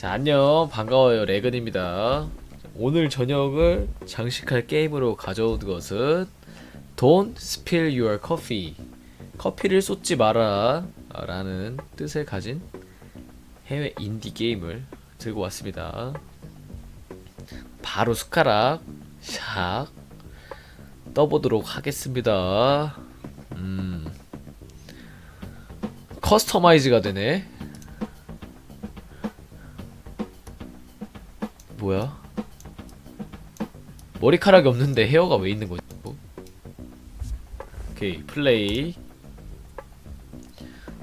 자 안녕. 반가워요. 레근입니다. 오늘 저녁을 장식할 게임으로 가져온 것은 Don't spill your coffee. 커피를 쏟지 마라. 라는 뜻을 가진 해외 인디 게임을 들고 왔습니다. 바로 숟가락 샥 떠보도록 하겠습니다. 음. 커스터마이즈가 되네 뭐야? 머리카락이 없는데 헤어가 왜 있는 거지? 뭐? 오케이 플레이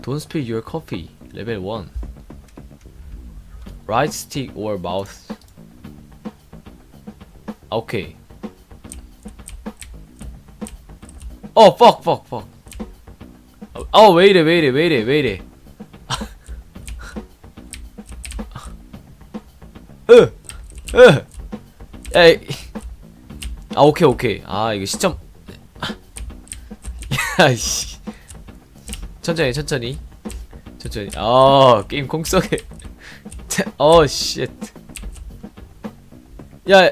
Don't spill your coffee 레벨 1 Right stick or mouse 아 오케이 어 fuck fuck fuck 아왜 이래 왜 이래 왜 이래 왜 이래 으 으 에이. 아 오케이 오케이. 아 이거 시점. 야이씨. 천천히 천천히. 천천히. 아 게임 공성에. 어쉣 야 야,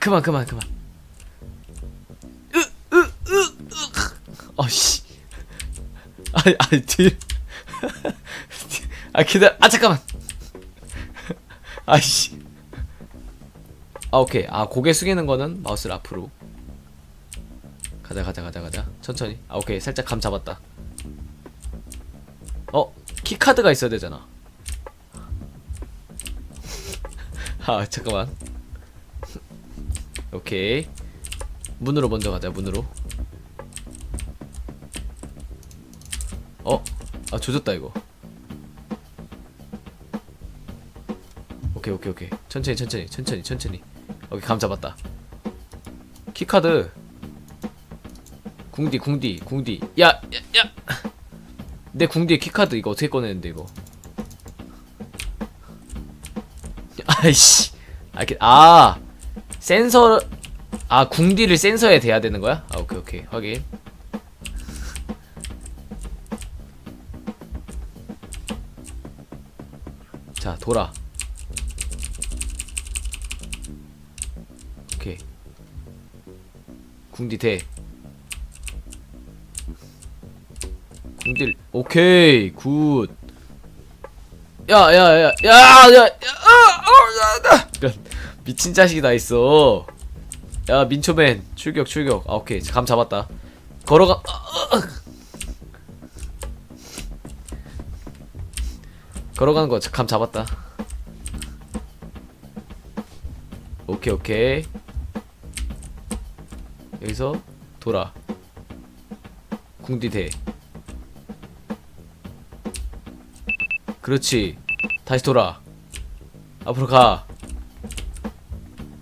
그만 그만 그만. 어씨. 아니 아니 뒤. 아 기다려 아 잠깐만. 아이씨 아 오케이. 아 고개 숙이는 거는 마우스를 앞으로. 가자 가자 가자 가자. 천천히. 아 오케이. 살짝 감 잡았다. 어? 키카드가 있어야 되잖아. 아 잠깐만. 오케이. 문으로 먼저 가자 문으로. 어? 아 조졌다 이거. 오케이 오케이 오케이. 천천히 천천히 천천히 천천히 오케이 감 잡았다. 키카드. 궁디 궁디 궁디. 야 야 야. 내 궁디에 키카드 이거 어떻게 꺼내는데 이거? 아이씨. 아, 이렇게 아. 센서 아 궁디를 센서에 대야 되는 거야? 아 오케이 오케이. 확인. 자 돌아 궁디 대. 궁딜 오케이 굿. 야야야야야야 이런 미친 자식이 다 있어. 야 민초맨 출격 출격. 아 오케이. 감 잡았다. 걸어가 아, 아, 아. 걸어가는 거 감 잡았다. 오케이 오케이. 여기서 돌아. 궁디 대. 그렇지. 다시 돌아. 앞으로 가.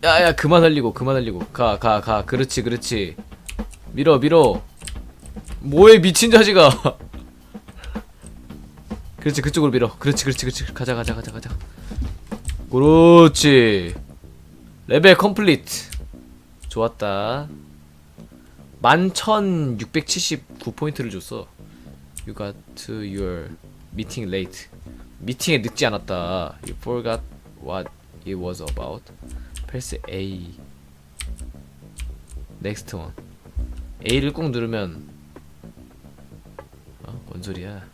야야 그만 흘리고 그만 흘리고. 가 가 가. 그렇지 그렇지. 밀어 밀어. 뭐해 미친 자식아. 그렇지 그쪽으로 밀어. 그렇지 그렇지 그렇지. 가자 가자 가자 가자. 그렇지. 레벨 컴플리트. 좋았다 11,679포인트를 줬어 You got to your meeting late 미팅에 늦지 않았다 You forgot what it was about Press A Next one A를 꾹 누르면 어? 뭔 소리야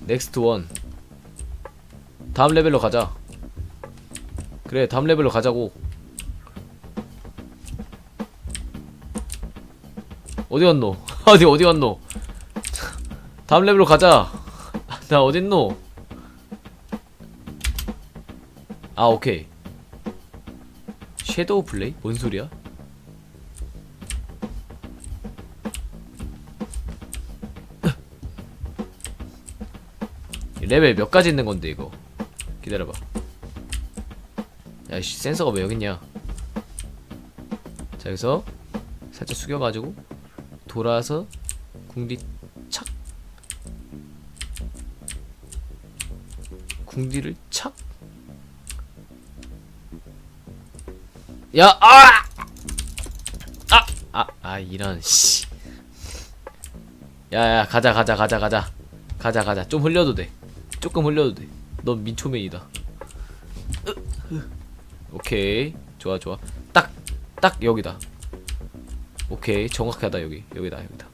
넥스트 원 다음 레벨로 가자 그래 다음 레벨로 가자고. 어디 갔노? 어디 어디 갔노? 다음 레벨로 가자. 나 어딨노? 아 오케이. 섀도우 플레이? 뭔 소리야? 레벨 몇 가지 있는 건데 이거? 기다려봐 야씨 센서가 왜 여기 있냐 자 여기서 살짝 숙여가지고 돌아서 궁디 착 궁디를 착 야, 아! 아! 아, 아, 이런, 씨. 야, 야, 가자, 가자, 가자, 가자. 가자 가자 좀 흘려도 돼 조금 흘려도 돼넌 민초맨이다 으, 으. 오케이. 좋아 좋아. 딱 딱 여기다. 오케이. 정확하다 여기. 여기다 여기다.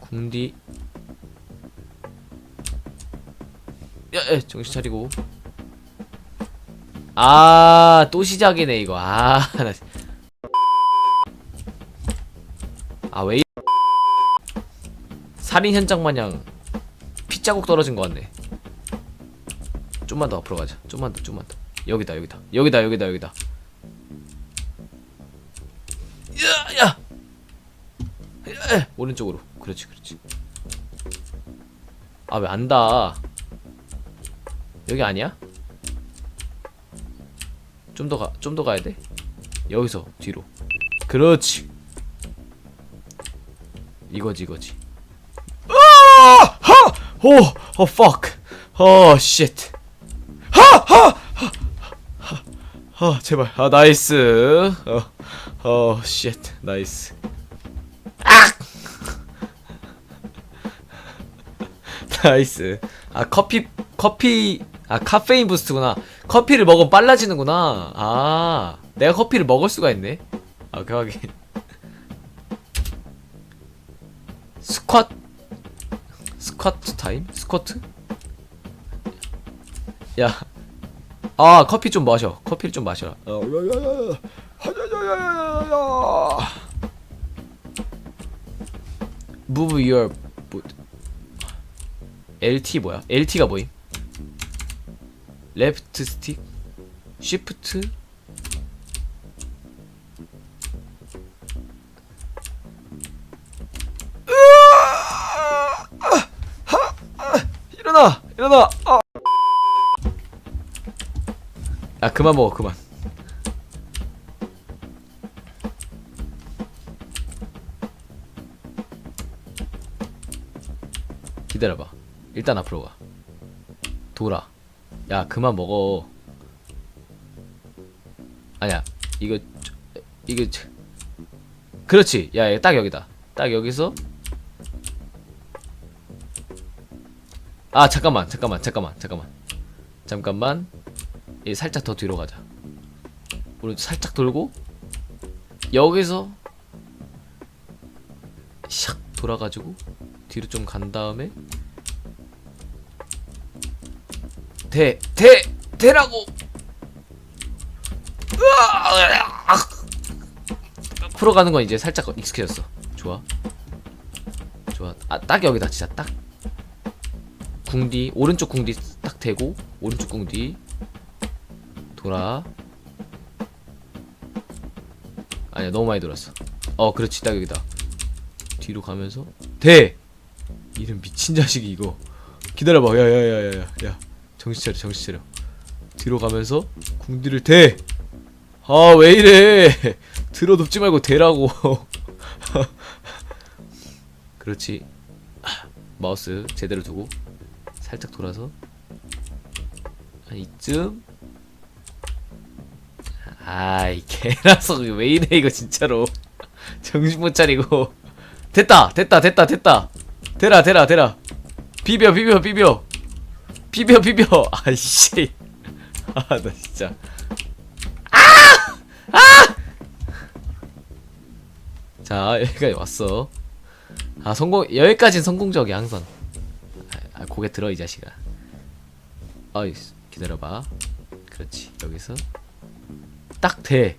궁디. 야, 야 정신 차리고. 아 또 시작이네 이거. 아나 아, 왜, 이- 살인 현장 마냥 핏자국 떨어진 것 같네. 좀만 더 앞으로 가자. 좀만 더, 좀만 더. 여기다, 여기다. 여기다, 여기다, 여기다. 야, 야! 야, 오른쪽으로. 그렇지, 그렇지. 아, 왜안 닿아? 여기 아니야? 좀 더 가, 좀 더 가야 돼? 여기서, 뒤로. 그렇지. 이거지 이거지. 아! 하! 오! 어 fuck. 어 shit. 하! 하! 하! 제발. 아 나이스. 어. 어 shit. 나이스. 아! 나이스. 아 커피 커피 아 카페인 부스트구나. 커피를 먹으면 빨라지는구나. 아 내가 커피를 먹을 수가 있네. 아 그 하긴. 스쿼트 스쿼트 타임? 스쿼트? 야. 아, 커피 좀 마셔. 커피를 좀 마셔. 어, 야야야야. 하야야야야야. Move your boot. LT 뭐야? LT가 뭐임? 레프트 스틱? 쉬프트? 일어나! 일어나! 아! 야 그만 먹어 그만. 기다려봐. 일단 앞으로 가. 돌아. 야 그만 먹어. 아니야 이거 저- 이거 저- 그렇지. 야 딱 여기다. 딱 여기서. 아 잠깐만 잠깐만 잠깐만 잠깐만. 잠깐만 이 살짝 더 뒤로 가자 우리 살짝 돌고 여기서 샥 돌아가지고 뒤로 좀 간 다음에 대! 대! 대라고! 으아! 앞으로 가는 건 이제 살짝 익숙해졌어 좋아 좋아 아 딱 여기다 진짜 딱 궁디 오른쪽 궁디 딱 대고 오른쪽 궁디 돌아. 아니야 너무 많이 돌았어. 어 그렇지. 딱 여기다. 뒤로 가면서. 대! 이런 미친 자식이 이거. 기다려봐. 야야야야야 야. 정신 차려 정신 차려. 뒤로 가면서 궁디를 대 아 왜 이래? 들어 눕지 말고 대라고. 그렇지. 마우스 제대로 두고 살짝 돌아서. 한 이쯤 아이 개라서 왜 이래 이거 진짜로. 정신 못 차리고. 됐다 됐다 됐다 됐다. 대라 대라 대라. 비벼 비벼 비벼. 비벼 비벼. 아이씨. 아 나 진짜. 아 아! 자 여기까지 왔어. 아 성공 여기까진 성공적이야 항상. 아, 고개 들어 이 자식아. 어이 기다려봐. 그렇지 여기서 딱 대.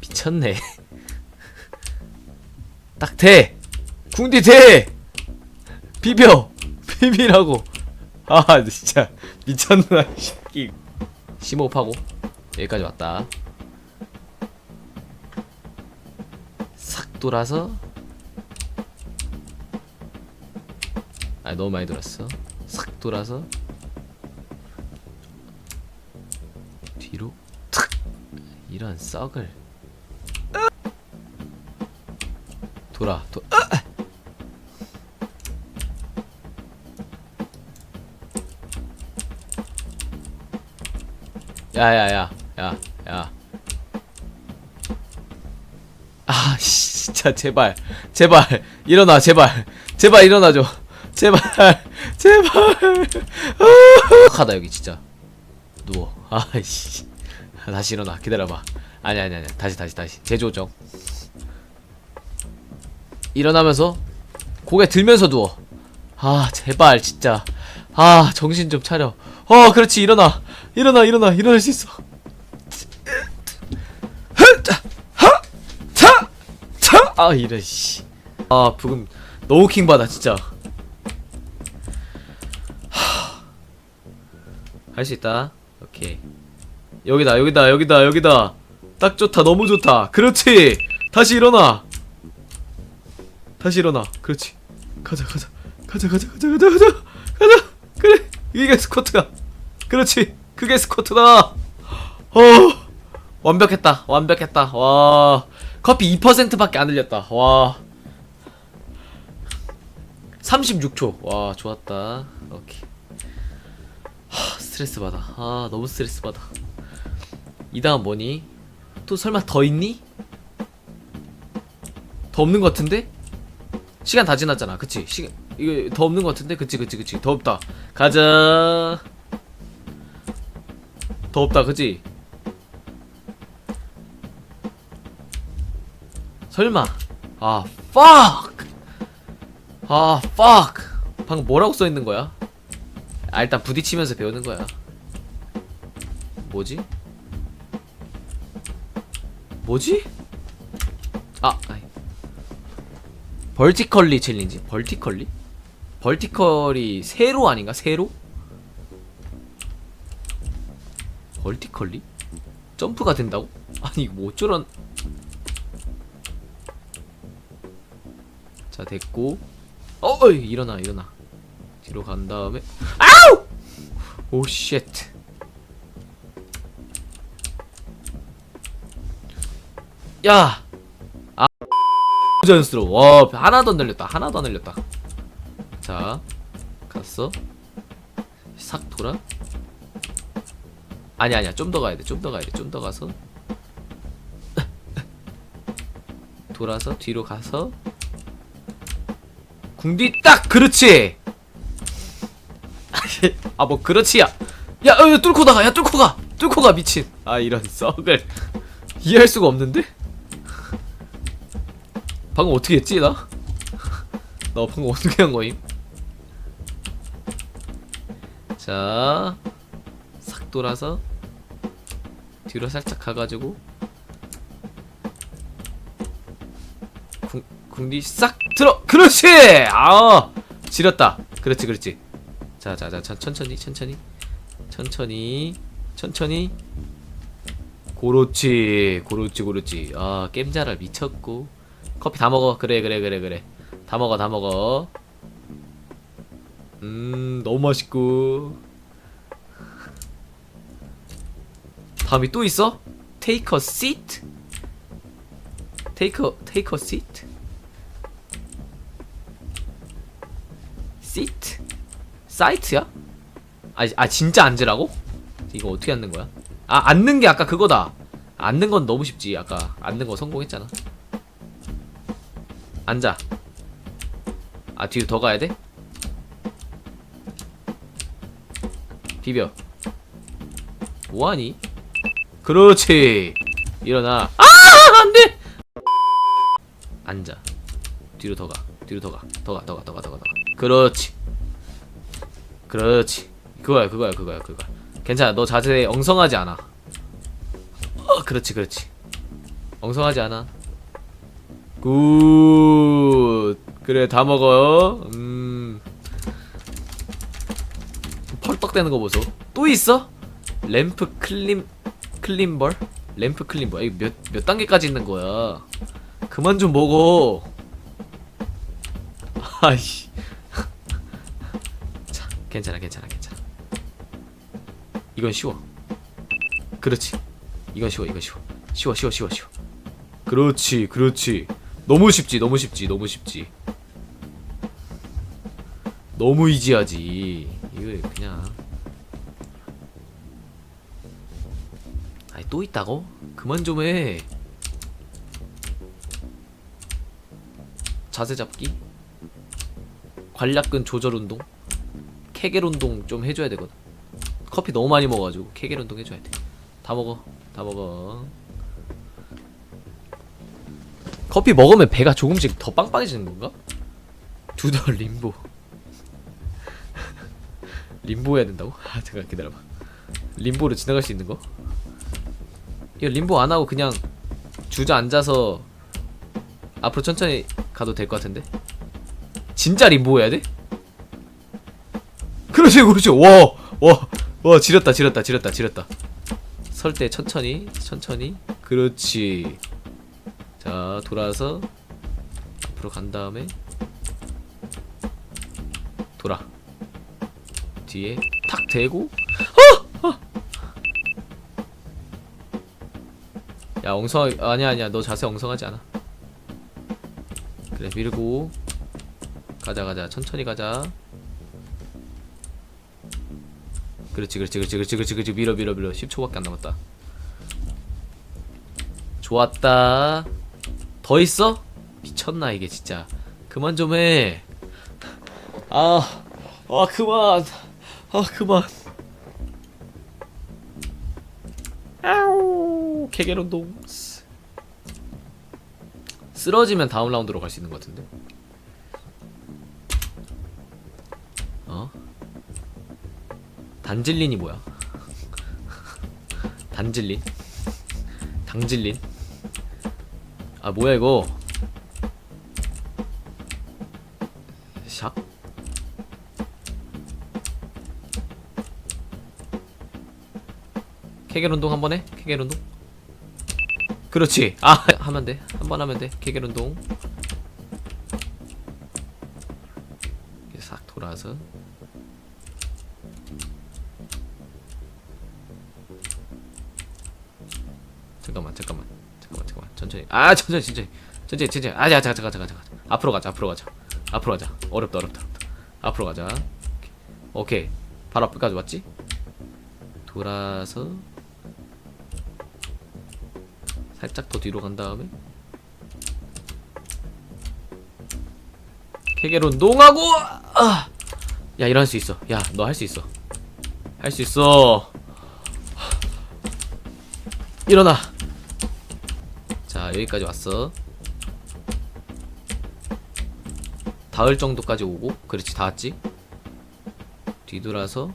미쳤네. 딱 대. 궁디 대. 비벼. 비비라고. 아 진짜 미쳤나 이 새끼. 심호흡하고 여기까지 왔다. 싹 돌아서 아 너무 많이 돌았어 싹 돌아서 이런 썩을 돌아 도 아! 야야야 야야 아 씨, 진짜 제발 제발 일어나 제발 제발 일어나줘 제발 제발 하다 여기 진짜 누워 아이씨 다시 일어나. 기다려봐. 아니 아니 아니. 다시 다시 다시. 재조정 일어나면서 고개 들면서 누워. 아 제발 진짜. 아 정신 좀 차려. 어 그렇지. 일어나. 일어나 일어나. 일어날 수 있어. 아 이래 씨아 부금 너무 킹받아 진짜. 할 수 있다. 오케이 여기다 여기다 여기다 여기다. 딱 좋다 너무 좋다. 그렇지. 다시 일어나. 다시 일어나. 그렇지. 가자 가자. 가자 가자 가자 가자 가자. 가자. 그래. 이게 스쿼트야. 그렇지. 그게 스쿼트다. 어. 완벽했다. 완벽했다. 와. 커피 2%밖에 안 흘렸다. 와. 36초. 와 좋았다. 오케이. 하, 스트레스 받아. 아 너무 스트레스 받아 이 다음 뭐니? 또 설마 더 있니? 더 없는 것 같은데? 시간 다 지났잖아. 그치? 시간 이거 더 없는 것 같은데? 그치 그치 그치. 더 없다. 가자. 더 없다 그치? 설마. 아 fuck! 아 fuck! 방금 뭐라고 써 있는 거야? 아 일단 부딪히면서 배우는 거야. 뭐지 뭐지? 아 아이. 벌티컬리 챌린지. 벌티컬리? 벌티컬이 세로 아닌가? 세로? 벌티컬리? 점프가 된다고? 아니 이거 뭐 어쩌란. 자 됐고. 어이 일어나 일어나. 뒤로 간 다음에. 아우! 오쉣 야! 아, 자연스러워. 와 하나도 안 늘렸다. 하나도 안 늘렸다. 자 갔어? 싹 돌아? 아니 아니야. 좀 더 가야 돼 좀 더 가야 돼 좀 더 가서. 돌아서 뒤로 가서. 궁뒤 딱! 그렇지! 아 뭐 그렇지야. 야 어, 야, 뚫고 나가. 야 뚫고 가. 뚫고 가 미친. 아 이런 썩을. 이해할 수가 없는데 방금 어떻게 했지 나? 나 방금 어떻게 한 거임? 자, 싹 돌아서 뒤로 살짝 가가지고 궁, 궁뒤 싹 들어! 그렇지! 아, 지렸다. 그렇지, 그렇지. 자, 자, 자, 천- 천천히, 천천히, 천천히, 천천히. 그렇지, 그렇지, 그렇지. 아, 겜자라 미쳤고. 커피 다 먹어. 그래, 그래, 그래, 그래. 다 먹어, 다 먹어. 음, 너무 맛있고. 다음이 또 있어? Take a, take a seat? seat? 사이트야? 아, 아 진짜 앉으라고? 이거 어떻게 앉는 거야? 아 앉는 게 아까 그거다 앉는 건 너무 쉽지 아까 앉는 거 성공했잖아 앉아. 아 뒤로 더 가야 돼? 비벼. 뭐하니? 그렇지. 일어나. 아 안돼! 앉아. 뒤로 더 가. 뒤로 더 가. 더 가 더 가 더 가 더 가 더 가. 그렇지. 그렇지. 그거야 그거야 그거야 그거야. 괜찮아. 너 자세 엉성하지 않아. 어, 그렇지 그렇지. 엉성하지 않아 굿. 그래 다 먹어 음. 펄떡대는 거 보소. 또 있어? 램프 클림 클림벌? 램프 클림벌. 이거 몇, 몇 단계까지 있는 거야? 그만 좀 먹어. 아이씨. 자 괜찮아 괜찮아 괜찮아. 이건 쉬워. 그렇지. 이건 쉬워 이건 쉬워. 쉬워 쉬워 쉬워 쉬워. 그렇지 그렇지 너무 쉽지 너무 쉽지 너무 쉽지 너무 이지하지 이거 그냥 아니 또 있다고? 그만 좀 해 자세 잡기 관략근 조절 운동, 케겔 운동 좀 해줘야 되거든. 커피 너무 많이 먹어가지고 케겔 운동 해줘야 돼. 다 먹어, 다 먹어. 커피 먹으면 배가 조금씩 더 빵빵해지는 건가? 두더 림보. 림보 해야 된다고? 아 잠깐 기다려봐. 림보로 지나갈 수 있는 거? 이거 림보 안 하고 그냥 주저앉아서 앞으로 천천히 가도 될 것 같은데? 진짜 림보 해야 돼? 그렇지 그렇지 와와와 지렸다 지렸다 지렸다 지렸다 설 때 천천히 천천히 그렇지 자 돌아서 앞으로 간 다음에 돌아. 뒤에 탁 대고 어! 어! 야 엉성 아니야 아니야. 너 자세 엉성하지 않아. 그래 밀고 가자 가자. 천천히 가자. 그렇지 그렇지 그렇지 그렇지 그렇지 그렇지. 밀어 밀어 밀어. 10초밖에 안 남았다. 좋았다 더 있어? 미쳤나 이게 진짜 그만 좀 해 아, 아 그만 아 그만 아우 쓰- 쓰러지면 다음 라운드로 갈 수 있는 것 같은데 어? 단질린이 뭐야? 단질린? 당질린? 아 뭐야 이거 샥? 케겔 운동 한 번 해? 케겔 운동? 그렇지 아 하면 돼 한 번 하면 돼 케겔 운동 싹 돌아서 아 천천히 천천히. 천천히 천천히. 아 잠깐 잠깐 잠깐 잠깐. 앞으로 가자 앞으로 가자. 앞으로 가자. 어렵다 어렵다 어렵다. 앞으로 가자. 오케이. 바로 앞까지 왔지? 돌아서 살짝 더 뒤로 간 다음에 케겔 운동하고 아! 야 일어날 수 있어. 야 너 할 수 있어. 할 수 있어. 일어나. 자 여기까지 왔어. 닿을 정도까지 오고 그렇지 닿았지? 뒤돌아서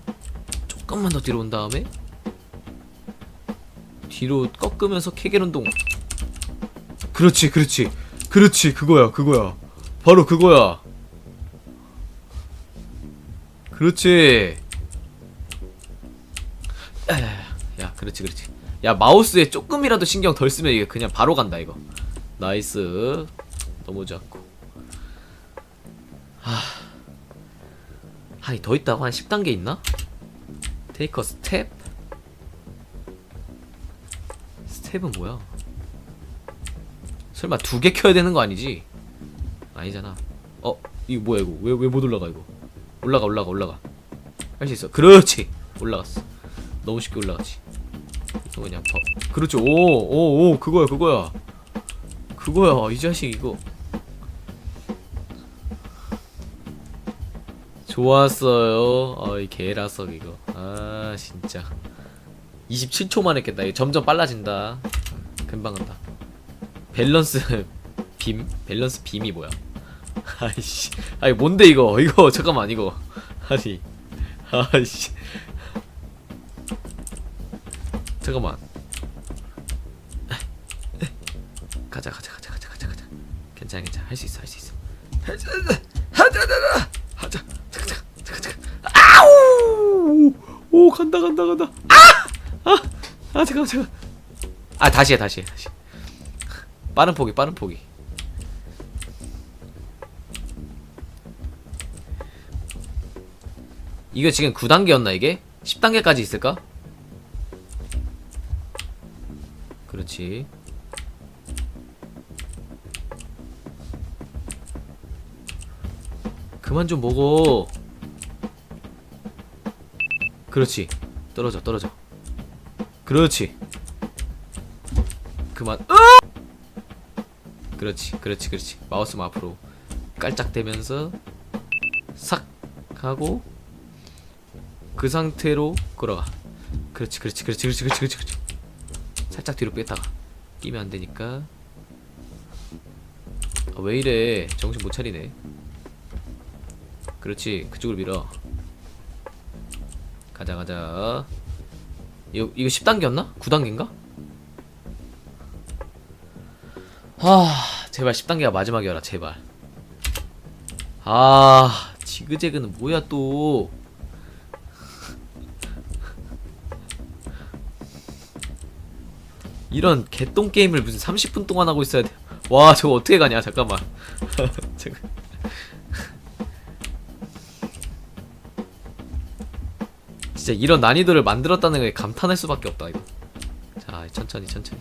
조금만 더 뒤로 온 다음에 뒤로 꺾으면서 케겔 운동. 그렇지 그렇지. 그렇지 그거야 그거야. 바로 그거야. 그렇지 야 마우스에 조금이라도 신경 덜 쓰면 이게 그냥 바로 간다 이거 나이스 너무 좋고 하 아니 더 있다고 한 10단계 있나? 테이크 스텝 스텝은 뭐야? 설마 두 개 켜야 되는 거 아니지? 아니잖아. 어, 이거 뭐야 이거? 왜 왜 못 올라가 이거? 올라가 올라가 올라가. 할 수 있어. 그렇지. 올라갔어. 너무 쉽게 올라가지. 이거 그냥 더. 그렇지. 오, 오, 오, 그거야, 그거야. 그거야. 이 자식 이거. 좋았어요. 어이 개라석 이거. 아 진짜. 27초만 했겠다. 이거 점점 빨라진다. 금방 간다. 밸런스 빔? 밸런스 빔이 뭐야? 아이씨. 아니 뭔데 이거? 이거 잠깐만 이거. 아니. 아이씨. 잠깐만. 가자 가자 가자 가자 가자 가자. 괜찮아 괜찮아 할 수 있어 할 수 있어. 하자 하자 하자 하자. 잠깐 잠깐 잠깐. 아우! 오 간다 간다 간다. 아! 아 잠깐 잠깐. 아 다시 해 다시 해 다시. 빠른 포기 빠른 포기. 이거 지금 9단계였나 이게? 10단계까지 있을까? 그렇지. 그만 좀 먹어. 그렇지. 떨어져 떨어져. 그렇지. 그만. 으! 그렇지, 그렇지, 그렇지. 마우스만 앞으로 깔짝대면서 싹 하고 그 상태로 끌어가. 그렇지, 그렇지, 그렇지, 그렇지, 그렇지, 그렇지. 살짝 뒤로 뺐다가 끼면 안 되니까. 아, 왜 이래? 정신 못 차리네. 그렇지, 그쪽으로 밀어. 가자, 가자. 이거 이거 10단계였나? 9단계인가? 아, 제발 10단계가 마지막이어라, 제발. 아, 지그재그는 뭐야 또? 이런 개똥 게임을 무슨 30분 동안 하고 있어야 돼. 와, 저거 어떻게 가냐? 잠깐만. 저거. 진짜 이런 난이도를 만들었다는 게 감탄할 수밖에 없다 이거. 자, 천천히 천천히.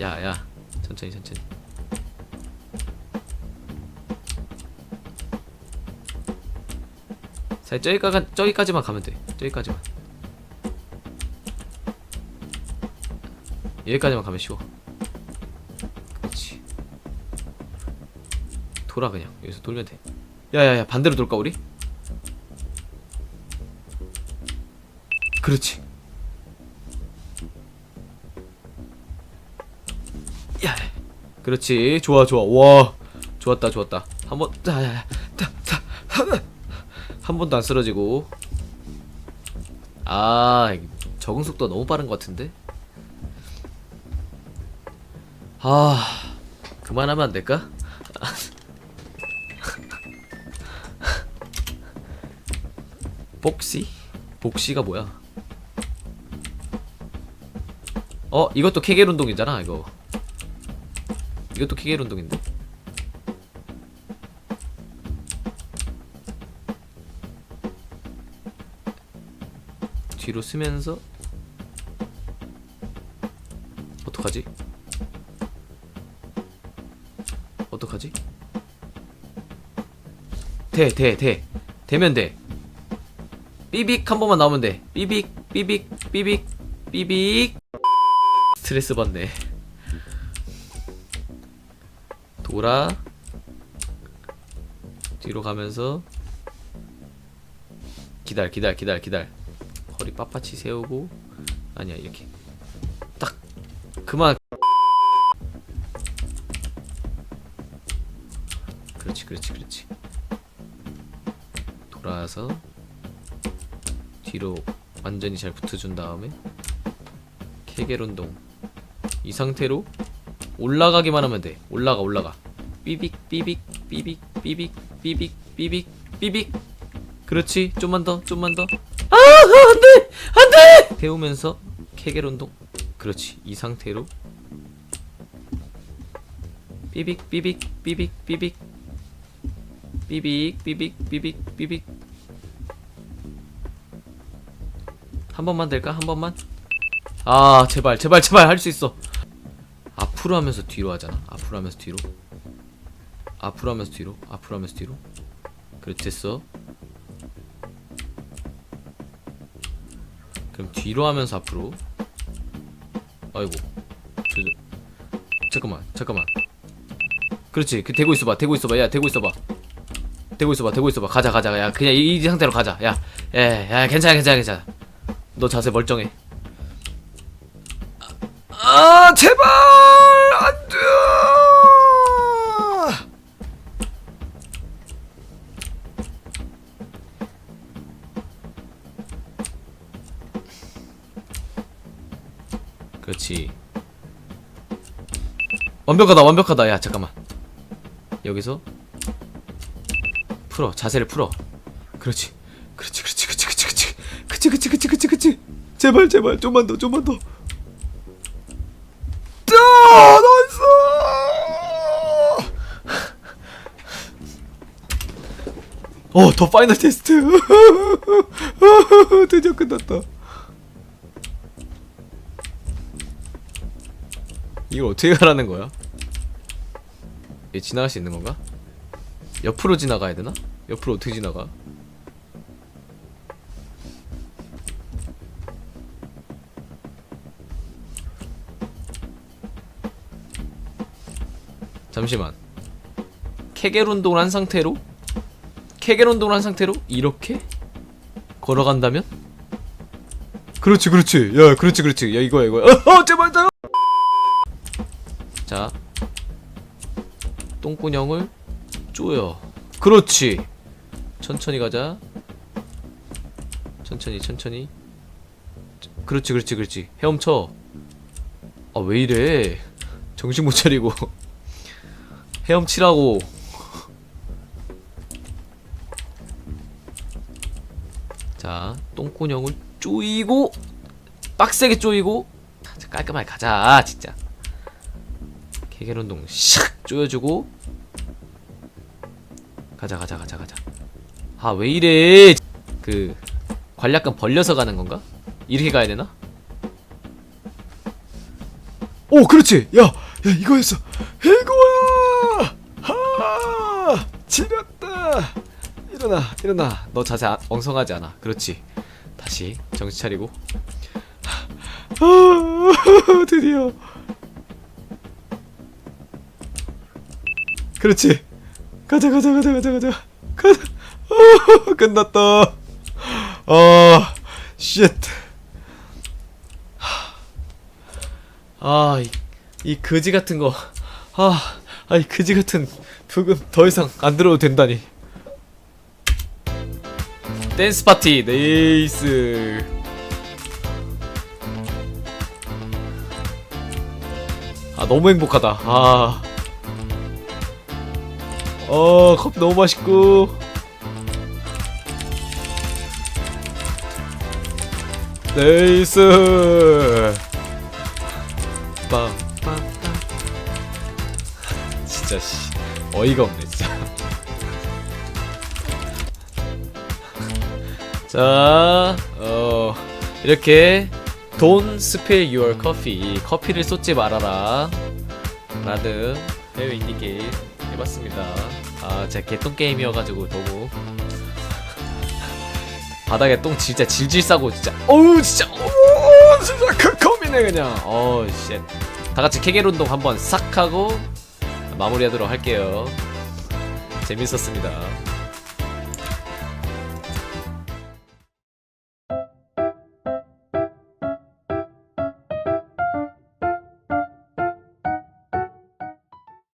야, 야. 천천히 천천히. 자, 저기까지 저기까지만 가면 돼. 저기까지만. 여기까지만 가면 쉬워. 그렇지. 돌아 그냥 여기서 돌면 돼. 야야야 반대로 돌까 우리? 그렇지. 야, 그렇지. 좋아 좋아. 와, 좋았다 좋았다. 한번 한 번도 안 쓰러지고. 아, 적응 속도가 너무 빠른 것 같은데. 아, 그만하면 안 될까? 복시? 복시가 뭐야? 어, 이것도 케겔 운동이잖아, 이거. 이것도 케겔 운동인데. 뒤로 쓰면서 돼, 돼, 돼. 되면 돼. 삐빅 한 번만 나오면 돼. 삐빅, 삐빅, 삐빅, 삐빅. 스트레스 받네. 돌아. 뒤로 가면서 기다려, 기다려, 기다려, 기다려. 허리 빳빳이 세우고 아니야 이렇게 딱 그만. 그렇지, 그렇지, 그렇지. 돌아서 뒤로 완전히 잘 붙어준 다음에 케겔 운동. 이 상태로 올라가기만 하면 돼. 올라가 올라가. 삐빅 삐빅 삐빅 삐빅 삐빅 삐빅 삐빅. 그렇지. 좀만 더 좀만 더. 아, 안돼! 안돼! 태우면서 케겔 운동. 그렇지. 이 상태로. 삐빅 삐빅 삐빅 삐빅. 삐빅 삐빅 삐빅 삐빅 한 번만 될까? 한 번만? 아 제발 제발 제발 할 수 있어. 앞으로 하면서 뒤로 하잖아. 앞으로 하면서 뒤로. 앞으로 하면서 뒤로. 앞으로 하면서 뒤로. 그렇지 됐어. 그럼 뒤로 하면서 앞으로. 아이고. 저, 잠깐만 잠깐만. 그렇지. 그 대고 있어봐 대고 있어봐. 야 대고 있어봐. 대고 있어봐 대고 있어봐. 가자 가자. 야 그냥 이, 이 상태로 가자. 야야 야, 괜찮아 괜찮아 괜찮아 너 자세 멀쩡해. 아 제발! 안 돼! 그렇지. 완벽하다 완벽하다. 야 잠깐만. 여기서? 풀어 자세를 풀어. 그렇지 그렇지 그렇지 그치 그치 그치 그치 그치 제발 제발 좀만 더 좀만 더 아, 나이스! 어, 더 파이널 테스트. 드디어 끝났다. 이걸 어떻게 가라는 거야? 얘 지나갈 수 있는 건가? 옆으로 지나가야 되나? 옆으로 어떻게 지나가? 잠시만. 케겔 운동을 한 상태로? 케겔 운동을 한 상태로 이렇게 걸어간다면? 그렇지 그렇지. 야 그렇지 그렇지. 야 이거야 이거야. 어 제발 제발! 자 똥구녕을 쪼여. 그렇지. 천천히 가자. 천천히 천천히. 그렇지 그렇지 그렇지. 헤엄쳐. 아 왜 이래? 정신 못 차리고 헤엄치라고. 자 똥구녕을 쪼이고 빡세게 쪼이고. 자, 깔끔하게 가자 진짜. 개결운동 샥 쪼여주고. 가자 가자 가자 가자. 아 왜 이래? 그 관략근 벌려서 가는 건가? 이렇게 가야 되나? 오 그렇지. 야, 야 이거였어 이거야 하 지렸다. 일어나 일어나. 너 자세 아- 엉성하지 않아. 그렇지. 다시 정신 차리고. 아, 드디어. 그렇지. 가자 가자 가자 가자 가자. 가자. 아, 끝났다. 아 쉣. 아, 이, 이 거지 같은 거. 아, 아, 이 거지 같은 부금 더 이상 안 들어도 된다니. 댄스 파티, 네이스. 아, 너무 행복하다. 아. 어, 커피 너무 맛있고. 네이스. 진짜 씨 어이가 없네 진짜. 자, 어, 이렇게 Don't spill your coffee 커피를 쏟지 말아라 라는 해외 인디 게임 해봤습니다. 아 제가 개똥 게임이어가지고 너무. 바닥에 똥 진짜 질질 싸고 진짜 어우 진짜 어우 진짜 극혐이네 그냥. 어우 쉣. 다같이 케겔 운동 한번 싹 하고 마무리하도록 할게요. 재밌었습니다